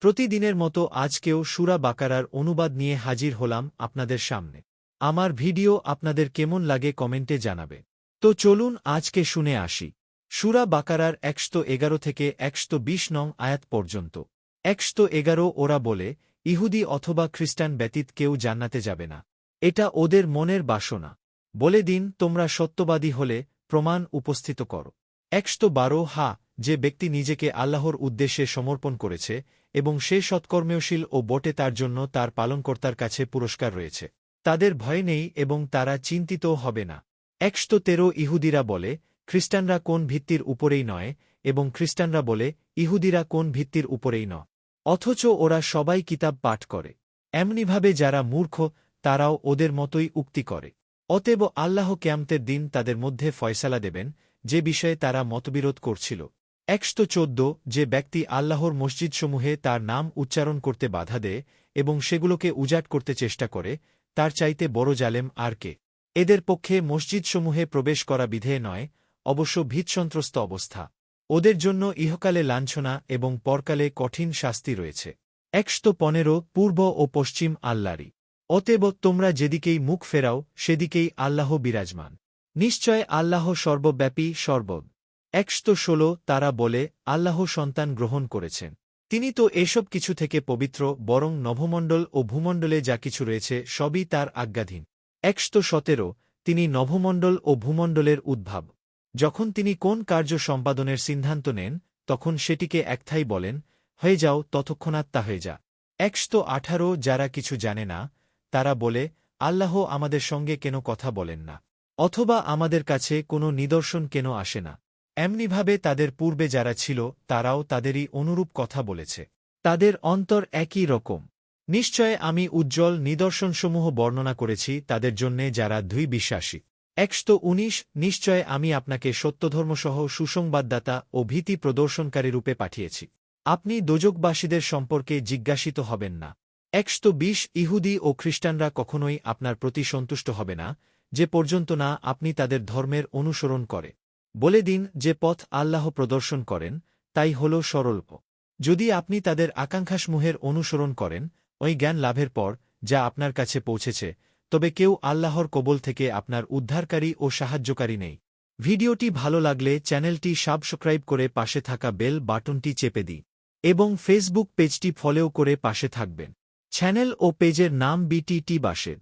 প্রতিদিনের মতো আজকেও সুরা বাকারার অনুবাদ নিয়ে হাজির হলাম আপনাদের সামনে। আমার ভিডিও আপনাদের কেমন লাগে কমেন্টে জানাবে। তো চলুন আজকে শুনে আসি। সুরা বাকারার একশত এগারো থেকে একশত বিশ নং আয়াত পর্যন্ত। একশত এগারো ওরা বলে, ইহুদি অথবা খ্রিস্টান ব্যতীত কেউ জান্নাতে যাবে না। এটা ওদের মনের বাসনা। বলে দিন, তোমরা সত্যবাদী হলে প্রমাণ উপস্থিত করো। একশত বারো, হা, যে ব্যক্তি নিজেকে আল্লাহর উদ্দেশ্যে সমর্পণ করেছে এবং সে সৎকর্মশীল ও বটে তার জন্য তার পালনকর্তার কাছে পুরস্কার রয়েছে। তাদের ভয় নেই এবং তারা চিন্তিতও হবে না। একশত তেরো ইহুদিরা বলে, খ্রিস্টানরা কোন ভিত্তির উপরেই নয় এবং খ্রিস্টানরা বলে, ইহুদিরা কোন ভিত্তির উপরেই ন অথচ ওরা সবাই কিতাব পাঠ করে। এমনিভাবে যারা মূর্খ, তারাও ওদের মতোই উক্তি করে। অতএব আল্লাহ ক্যাম্তের দিন তাদের মধ্যে ফয়সালা দেবেন, যে বিষয়ে তারা মতবিরোধ করছিল। একশত চোদ্দ যে ব্যক্তি আল্লাহর মসজিদসমূহে তার নাম উচ্চারণ করতে বাধা দেয় এবং সেগুলোকে উজাট করতে চেষ্টা করে, তার চাইতে বড় জালেম আর কে? এদের পক্ষে মসজিদসমূহে প্রবেশ করা বিধেয় নয়, অবশ্য ভীতসন্ত্রস্ত অবস্থা। ওদের জন্য ইহকালে লাঞ্ছনা এবং পরকালে কঠিন শাস্তি রয়েছে। একশত পনেরো পূর্ব ও পশ্চিম আল্লারি অতএব তোমরা যেদিকেই মুখ ফেরাও, সেদিকেই আল্লাহ বিরাজমান। নিশ্চয় আল্লাহ সর্বব্যাপী সর্বদ একশত ষোলো তারা বলে, আল্লাহ সন্তান গ্রহণ করেছেন। তিনি তো এসব কিছু থেকে পবিত্র, বরং নভমণ্ডল ও ভূমণ্ডলে যা কিছু রয়েছে, সবই তার আজ্ঞাধীন। একশত সতেরো, তিনি নভমণ্ডল ও ভূমণ্ডলের উদ্ভাব। যখন তিনি কোন কার্য সম্পাদনের সিদ্ধান্ত নেন, তখন সেটিকে একথাই বলেন, হয়ে যাও, ততক্ষণাৎ তা হয়ে যা। একশত আঠারো, যারা কিছু জানে না, তারা বলে, আল্লাহ আমাদের সঙ্গে কেন কথা বলেন না? অথবা আমাদের কাছে কোনো নিদর্শন কেন আসে না? এমনিভাবে তাদের পূর্বে যারা ছিল, তারাও তাদেরই অনুরূপ কথা বলেছে। তাদের অন্তর একই রকম। নিশ্চয় আমি উজ্জ্বল নিদর্শনসমূহ বর্ণনা করেছি তাদের জন্যে যারা দুই বিশ্বাসী একশত উনিশ, নিশ্চয় আমি আপনাকে সত্যধর্মসহ সুসংবাদদাতা ও ভীতি প্রদর্শনকারী রূপে পাঠিয়েছি। আপনি দোজকবাসীদের সম্পর্কে জিজ্ঞাসিত হবেন না। একশত বিশ, ইহুদি ও খ্রিস্টানরা কখনোই আপনার প্রতি সন্তুষ্ট হবে না, যে পর্যন্ত না আপনি তাদের ধর্মের অনুসরণ করে। বলে দিন যে পথ আল্লাহ প্রদর্শন করেন, তাই হল সরল্প যদি আপনি তাদের আকাঙ্ক্ষাসমূহের অনুসরণ করেন, ওই জ্ঞান লাভের পর, যা আপনার কাছে পৌঁছেছে, তবে কেউ আল্লাহর কবল থেকে আপনার উদ্ধারকারী ও সাহায্যকারী নেই। ভিডিওটি ভালো লাগলে চ্যানেলটি সাবস্ক্রাইব করে পাশে থাকা বেল বাটনটি চেপে দিই এবং ফেসবুক পেজটি ফলেও করে পাশে থাকবেন। চ্যানেল ও পেজের নাম বিটিটি বাসের